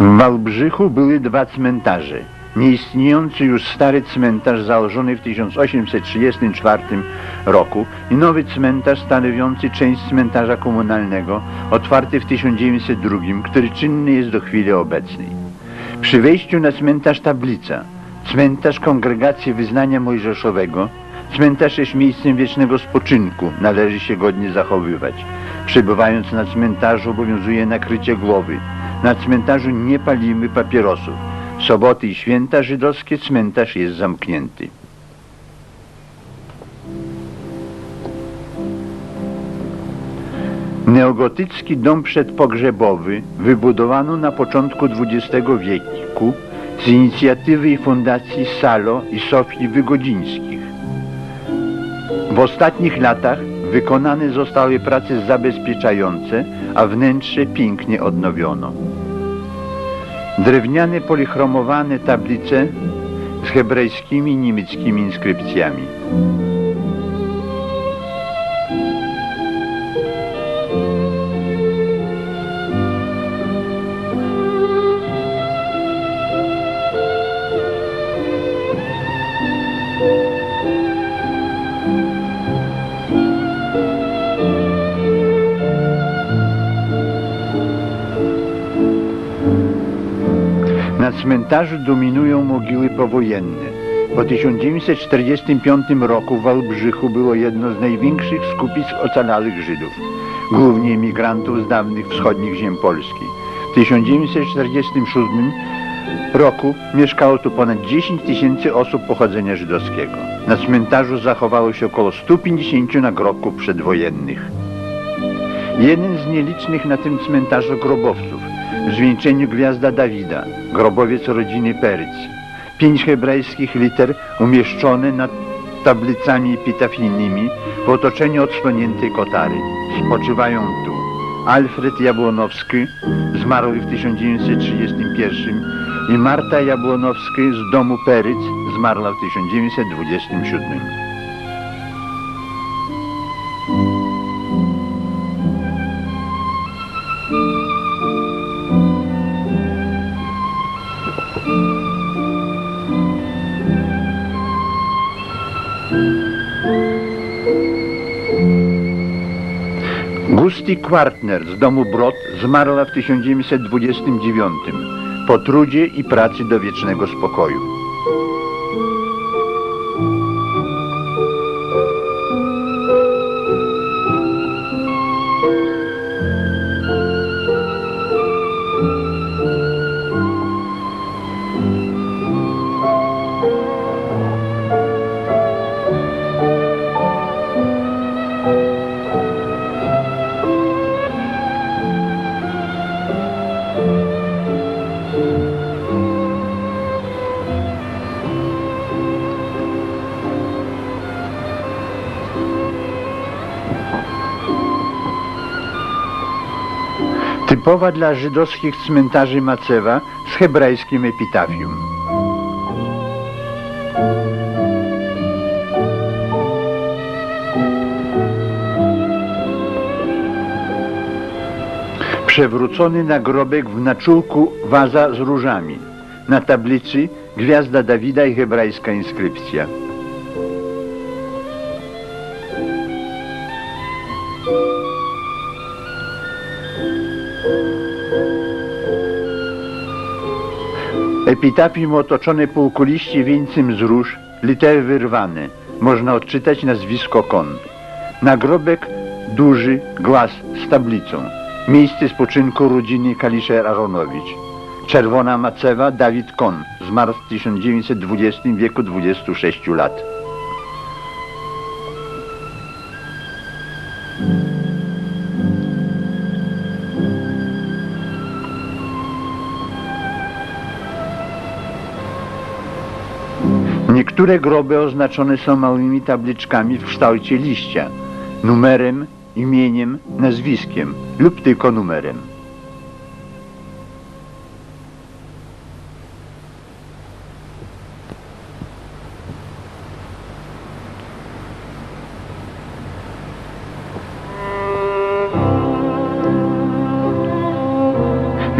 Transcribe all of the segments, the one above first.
W Wałbrzychu były dwa cmentarze. Nieistniejący już stary cmentarz założony w 1834 roku i nowy cmentarz stanowiący część cmentarza komunalnego otwarty w 1902, który czynny jest do chwili obecnej. Przy wejściu na cmentarz tablica, cmentarz Kongregacji Wyznania Mojżeszowego, cmentarz jest miejscem wiecznego spoczynku, należy się godnie zachowywać. Przebywając na cmentarzu obowiązuje nakrycie głowy. Na cmentarzu nie palimy papierosów. Soboty i święta żydowskie cmentarz jest zamknięty. Neogotycki dom przedpogrzebowy wybudowano na początku XX wieku z inicjatywy i fundacji Salo i Sofii Wygodzińskich. W ostatnich latach wykonane zostały prace zabezpieczające, a wnętrze pięknie odnowiono. Drewniane polichromowane tablice z hebrajskimi i niemieckimi inskrypcjami. Cmentarzu dominują mogiły powojenne. Po 1945 roku w Wałbrzychu było jedno z największych skupisk ocalałych Żydów, głównie emigrantów z dawnych wschodnich ziem Polski. W 1947 roku mieszkało tu ponad 10 tysięcy osób pochodzenia żydowskiego. Na cmentarzu zachowało się około 150 nagrobków przedwojennych. Jeden z nielicznych na tym cmentarzu grobowców zwieńczeniu Gwiazda Dawida, grobowiec rodziny Peryc. Pięć hebrajskich liter umieszczone nad tablicami epitafijnymi w otoczeniu odsłoniętej kotary. Spoczywają tu Alfred Jabłonowski, zmarły w 1931 i Marta Jabłonowski z domu Peryc, zmarła w 1927. Kwartner z domu Brod zmarła w 1929 po trudzie i pracy do wiecznego spokoju. Typowa dla żydowskich cmentarzy macewa z hebrajskim epitafium. Przewrócony nagrobek w naczółku waza z różami. Na tablicy gwiazda Dawida i hebrajska inskrypcja. Epitafium otoczone półkuliście wieńcem z róż, litery wyrwane. Można odczytać nazwisko Kon. Nagrobek duży, głaz z tablicą. Miejsce spoczynku rodziny Kaliszer-Aronowicz. Czerwona macewa Dawid Kon. Zmarł w 1920 w wieku 26 lat. Niektóre groby oznaczone są małymi tabliczkami w kształcie liścia, numerem, imieniem, nazwiskiem lub tylko numerem.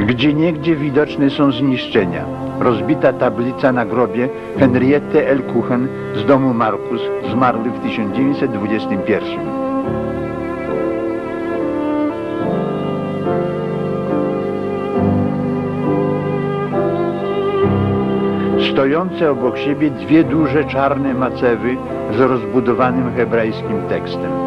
Gdzie niegdzie widoczne są zniszczenia. Rozbita tablica na grobie Henriette L. Kuchen z domu Markus, zmarły w 1921. Stojące obok siebie dwie duże czarne macewy z rozbudowanym hebrajskim tekstem.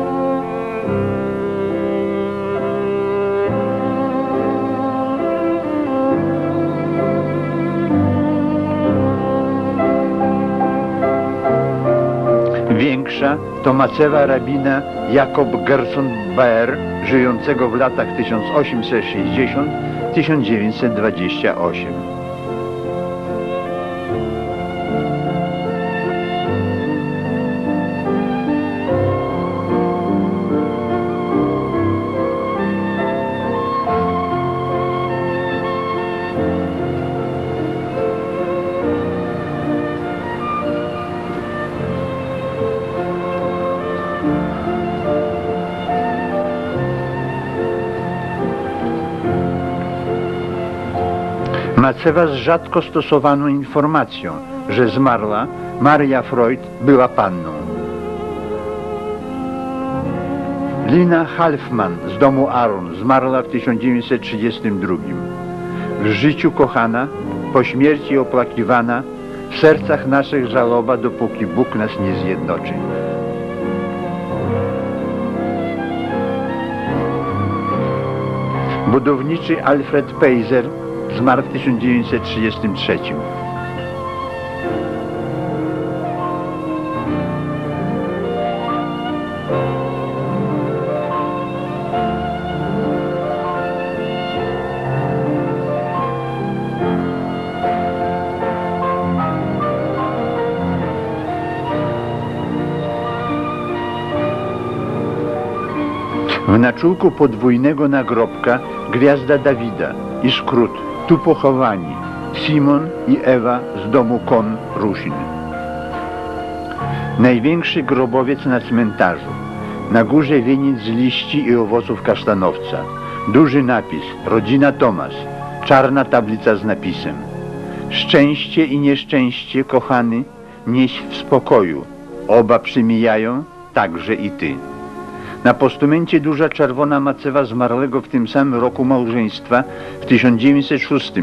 Większa to macewa rabina Jakob Gerson Baer, żyjącego w latach 1860-1928. Macewa z rzadko stosowaną informacją, że zmarła Maria Freud była panną. Lina Halfman z domu Aron zmarła w 1932. W życiu kochana, po śmierci opłakiwana, w sercach naszych żaloba, dopóki Bóg nas nie zjednoczy. Budowniczy Alfred Peiser zmarł w 1933. W naczółku podwójnego nagrobka gwiazda Dawida i skrót tu pochowani Simon i Ewa z domu Kon Rusin. Największy grobowiec na cmentarzu. Na górze wieniec z liści i owoców kasztanowca. Duży napis Rodzina Tomas. Czarna tablica z napisem Szczęście i nieszczęście, kochany, nieś w spokoju. Oba przymijają, także i ty. Na postumencie duża czerwona macewa zmarłego w tym samym roku małżeństwa w 1906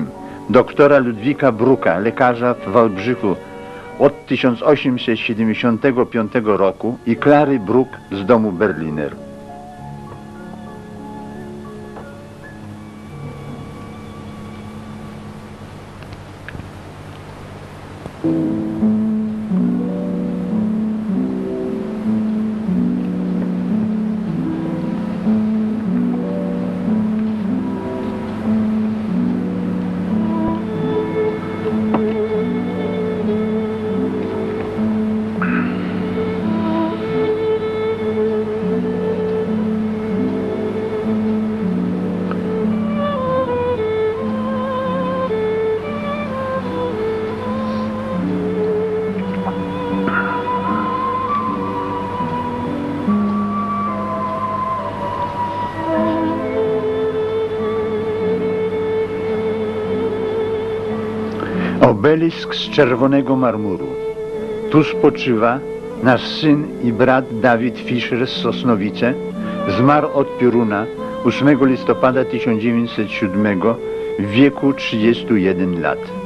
doktora Ludwika Bruka, lekarza w Wałbrzychu od 1875 roku i Klary Bruk z domu Berliner. Obelisk z czerwonego marmuru. Tu spoczywa nasz syn i brat Dawid Fischer z Sosnowice. Zmarł od pioruna 8 listopada 1907 w wieku 31 lat.